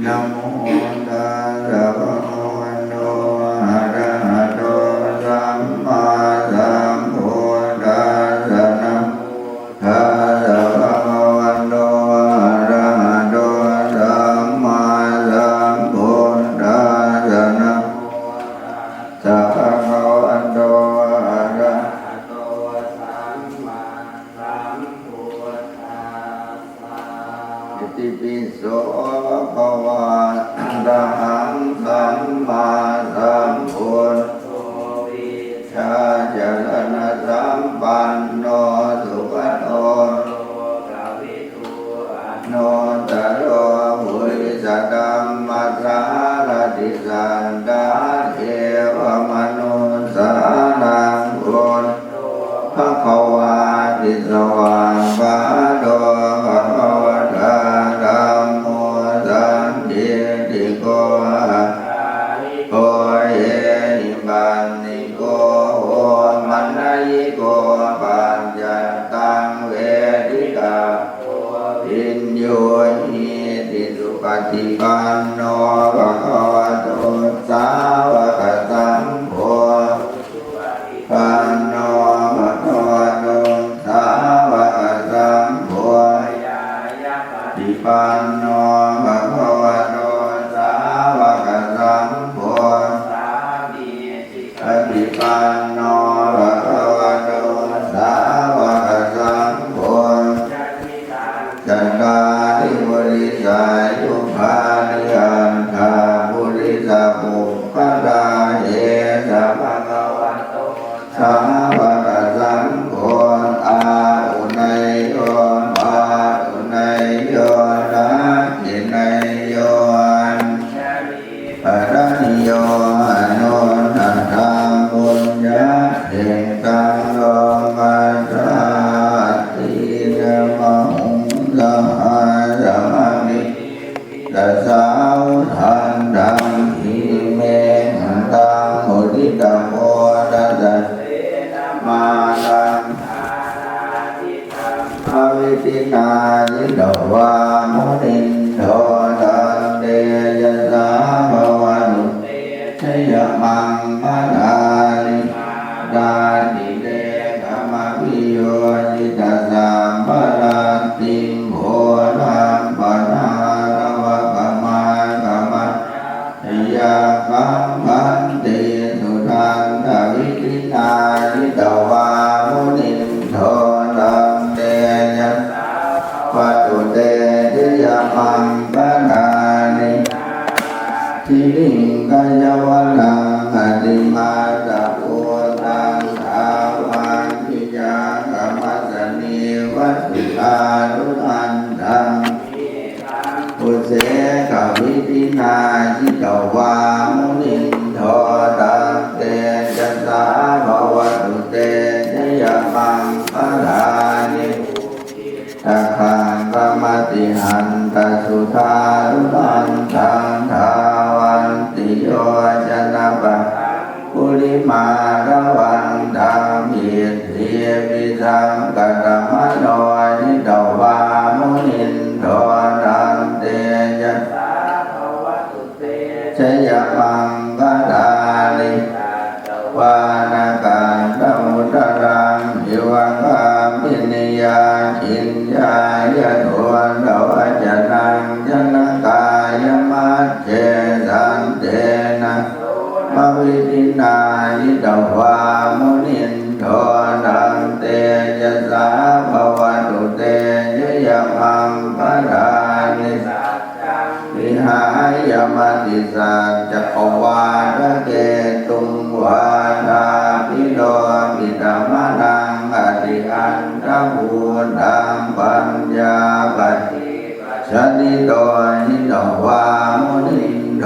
नमो दारा สังฆาริบริษัย ยมังมะนานิดาติเดธารมวิโยจิตาสามปะ ตะคางกมติหันตสุธารุตันทังทาวันติโยจนะปะปุริมาระวันธรรมหิตเทวิสังกัตมโนนิโด ยมัติสังจักวาทเกตุงวาทาพิโลมิตามานังอริอันตะภูตังปัญญาปฏิชนิโตหินโตวามุนิโต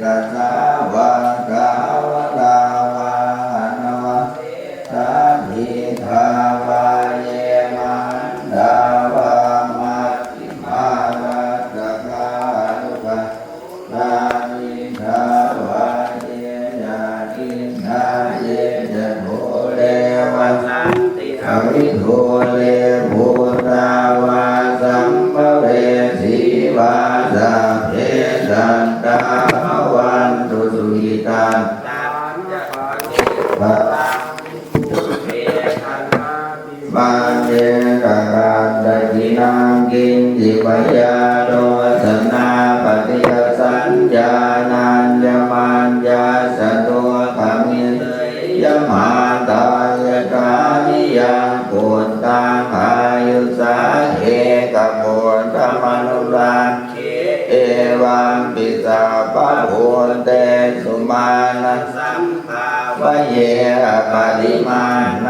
Gracias. ยังพุทธังอายุสาเอกพุทธมนุราคิเอวังปิสัพพุเตสุมาณสัมภาวะเยปริมาณ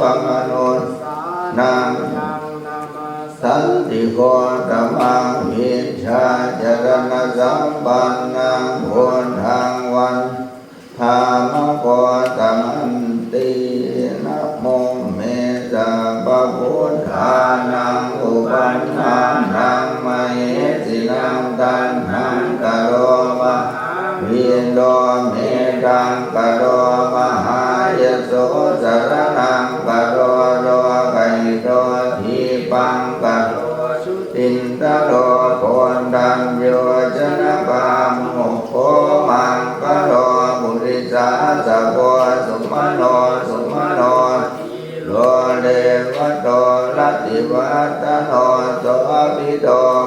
วังอนุนัาสันติโกธรมังหิชาจรณสัมปันนังโหทังวันธรรมโกธรรม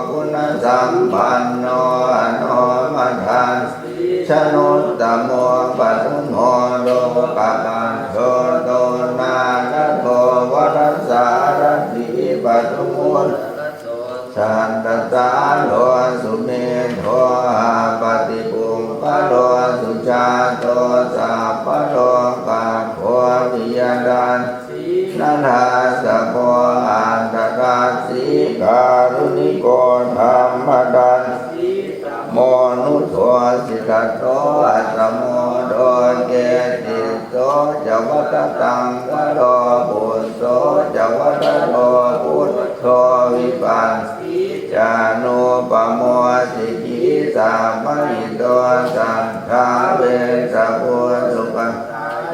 คุณสัมปันโนอนุมัติชนุตตโมปัตุ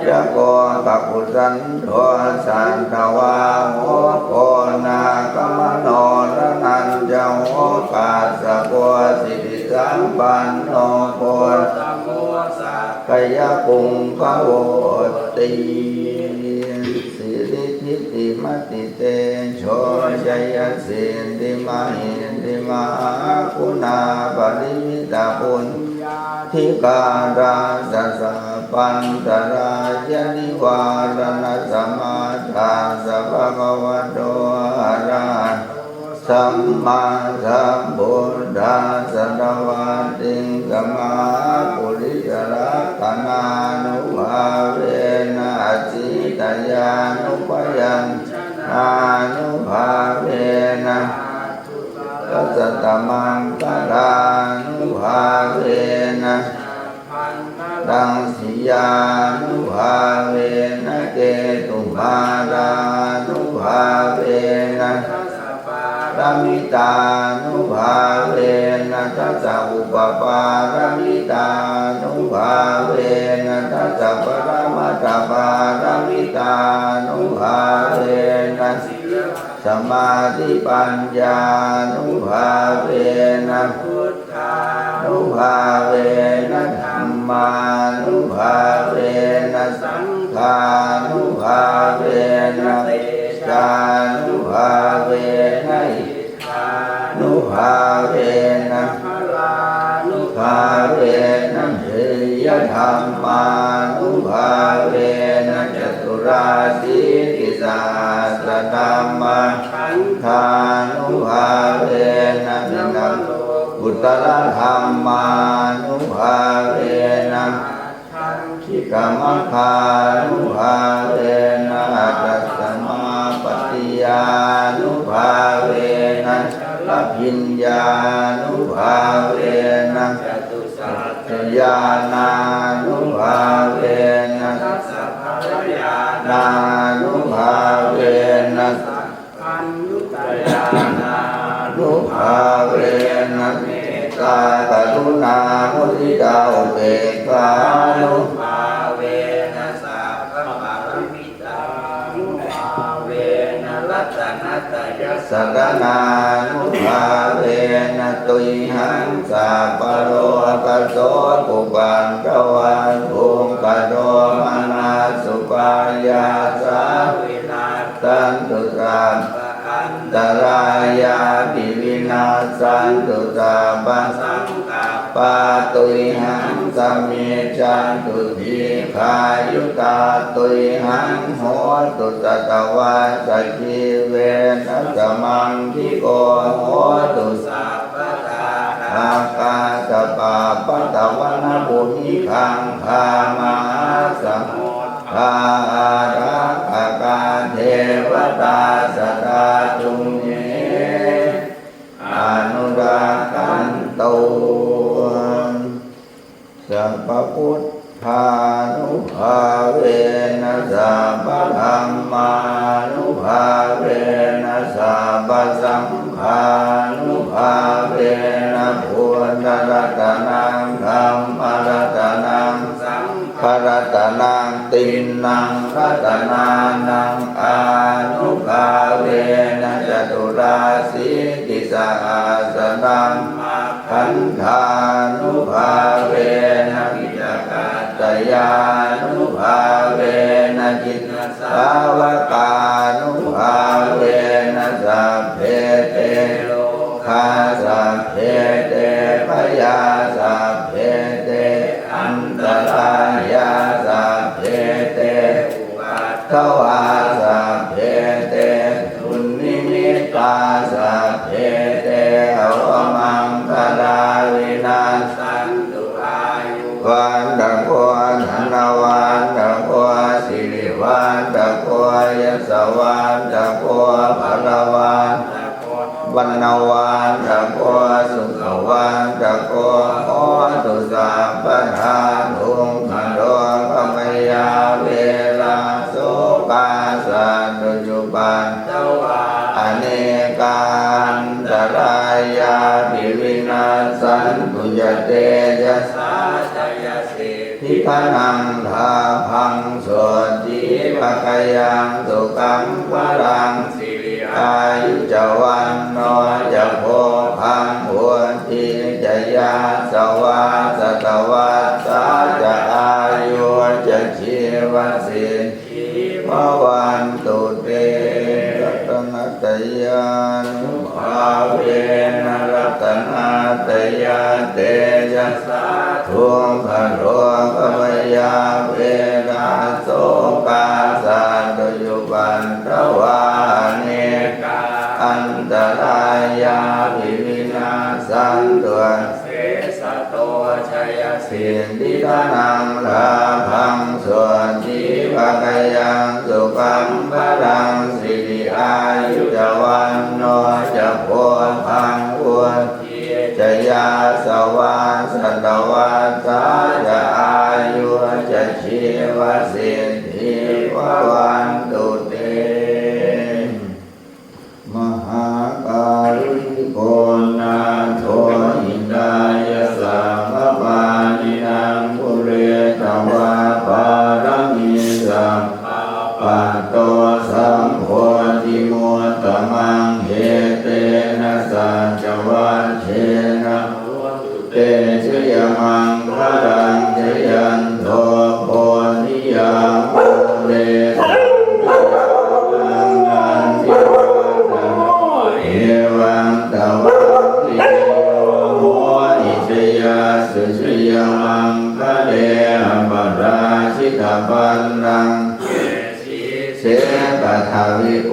ยะโกปักขุสันโทสันทวาโมโกนากมโนรนันจังโอปัสสะโกสิริสัมปันโนโกสัมโมสักกายปุงพะโวติสิริทิติมติเตโชยยสินติมาหินติมาคุณาปริมิตาปุญญาทิการาสสะ ปันตรายนิวารณสมาทานสัพพะวะโตอะระหะสัมมาสัมพุทธัสสะนะวะติงกมาปุริสรัตนานุภาเวนะจิตยานุปยัญชนานุภาเวนะตุตาตัสสะตมังกลานุภาเวนะ นนาดังสิยานุภาเวนะเกตุมารานุภาเวนะทัสสะปารามิตานุภาเวนะทัสสะอุปปารามิตานุภาเวนะทัสสะปรมัตถปารามิตานุภาเวนะสมาธิปัญญานุภาเวนะพุทธานุภาเวนะ มานุภาเวนะสังฆานุภาเวนะเตชานุภาเวนะอิทานุภาเวนะพลานุภาเวนะเฮยธรรมานุภาเวนะจตุราสีกิสาสธรรมาขันทานุภาเวนะนินังอุตตรธรรมา กรรมคานุภาเวนะตัสมาปฏิยานุภาเวนะลพิญญานุภาเวนะจตุสัจจญานานุภาเวนะทัสสะภรยานานุภาเวนะพันยุตยานานุภาเวนะเมตตากรุณามุทิตาอุเบกขานุภา นัตยสสักนานุภาเวนะตุยหังสาปโรกโสปุปันตวันภูมิกโดมนาสุปายาสาเวลาสันตุสามปะอันตรายาปิวินาสันตุสาบัสสังกัปาตุยหังสัมเมจันตุทีขายุตาตุยหังโหตุตตะวาสกิ เวนัสมังทิโกโหตุสัพพะทาอากาสปาปะตะวันบุญิคังคามาสัมภาระอากาเทวตาสตาจุงเยอนุรากันโตสัพพุทธานุภาเวนะสัพพธรรมานุ ภาเวนะสัพพสังฆานุภาเวนะพุทธรัตนังธรรมรัตนังสังพระรัตนังตินังรัตนานังอานุภาเวนะจตุราสีติสาสนังขันธานุภาเวนะวิจกาตยานุภาเวนะจิต สาวตานุภาเวนะสัพเพเตโลคาสัพเพเตพยาสัพเพเตอันตรายาสัพเพเตอุปัฏทวา ยังสุขังวรังสิริอายุจวันโนจะโพพังหวนทีจะยาสวาสตวัสสาจะอายุจะชีวสิทธิภวันตุเตรัตนัตยานุภาเวนรัตนาตยาเตจัสสาทุงพะโรกมยา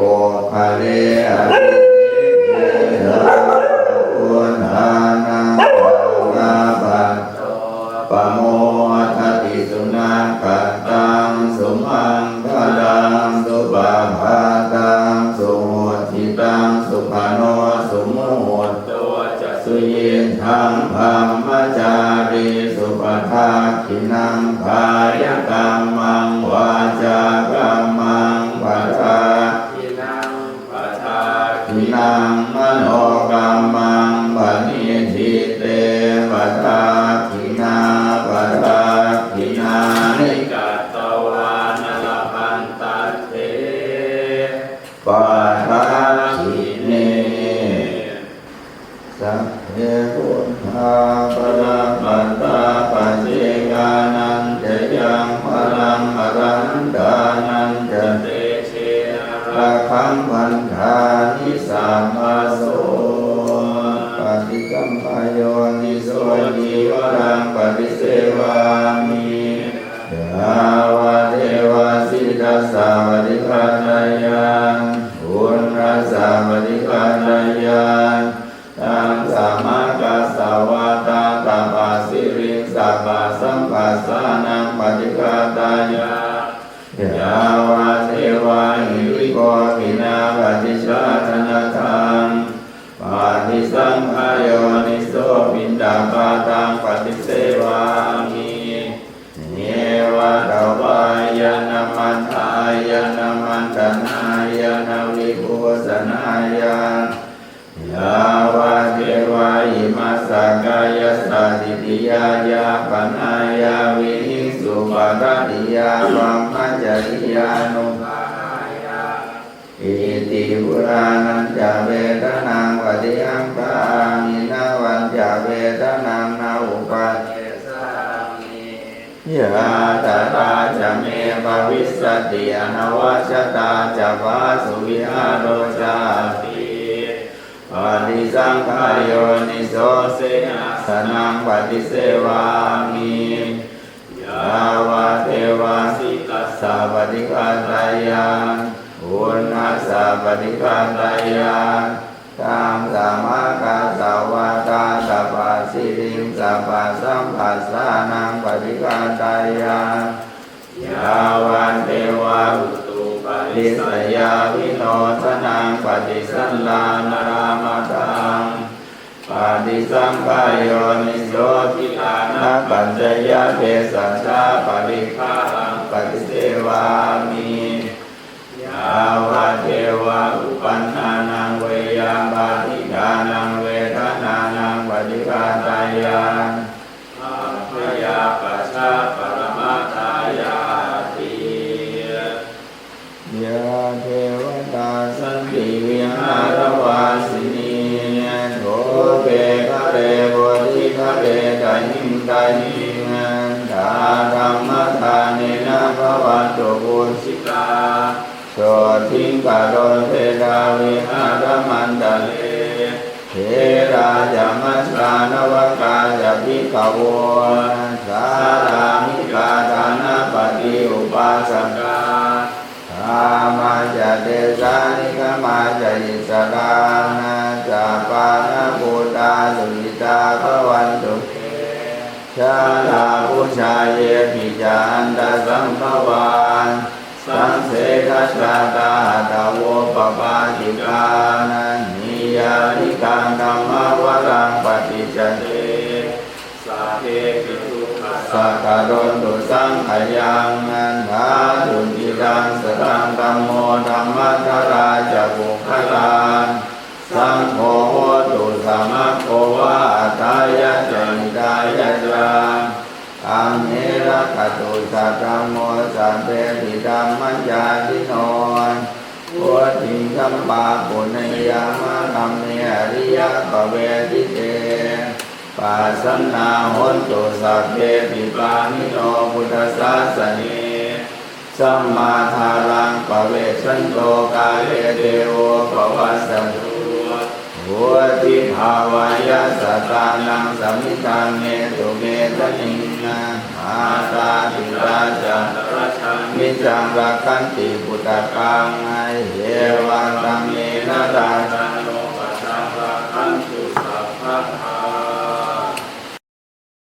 โกภะเลอายานามันตนายานาวิภูสนายายาวะเทวาอิมาสกายสัตติติยายาปนายาวิหิสุปะรติยาปัมมัจจริยานุภายาอิติปุรานันจเวทนังปฏิอังคามินาวันจเวทนาาตตาจะเมภวิสติอนวัชตาจะวาสุวิหารโรจาติปฏิสังขายโยนิโสเสนาสนังปฏิเสวามิยาวะเทวาสิกัสสะปฏิกาตายังอุณนัสสะปฏิกาตายังตังสามากาสาวาตาสัพพสิริงสัพพ สนังปฏิสันลานารามาตังปฏิสัมปโยนิโสติฏานะปัญจยะเภสัชาปริภาลังปฏิเสวามียาวะเทวะอุปันนานังเวยาบาติกานังเวทนานังปฏิปาตายา นทาธรรมทานินาภวันตุบุสิกาโสทิงกาโดเทดาวิหารมันดาเลเทราจามัสสานวกาจะพิกโวาร ชาลาผู้ชายเยปิจาอันตสัมภวานสังเสกัสตาตาโวปปาติกานันนิยานิกังธรรมวรังปฏิจเตสาเทปิทุขัสสักกะโดนตุสังขยังนันทาตุจิรังสตังตัมโมธรรมัทราจะบุคลานสังโฆโหตุสัมมะโควะตายะจนิตายะจังอัมเมระค ตุสัตตมโมสัพเพติธรรมัญญาติโนนพุทธิคัมปาปุณยามะธรรมเนอริยปเวทิเตปัสสนาหนตุสัพเพปิปานิโนพุทธศาสนีสัมมาทารังปเวชันโตกาเลเทโวปวัสสตุหัวทิภาวายะสตานังสมิทางเมตุเมตนิง นามาตาติราชาราชามิจังรักันติพุทธกังไอเยวังตัมเมนะราชาโน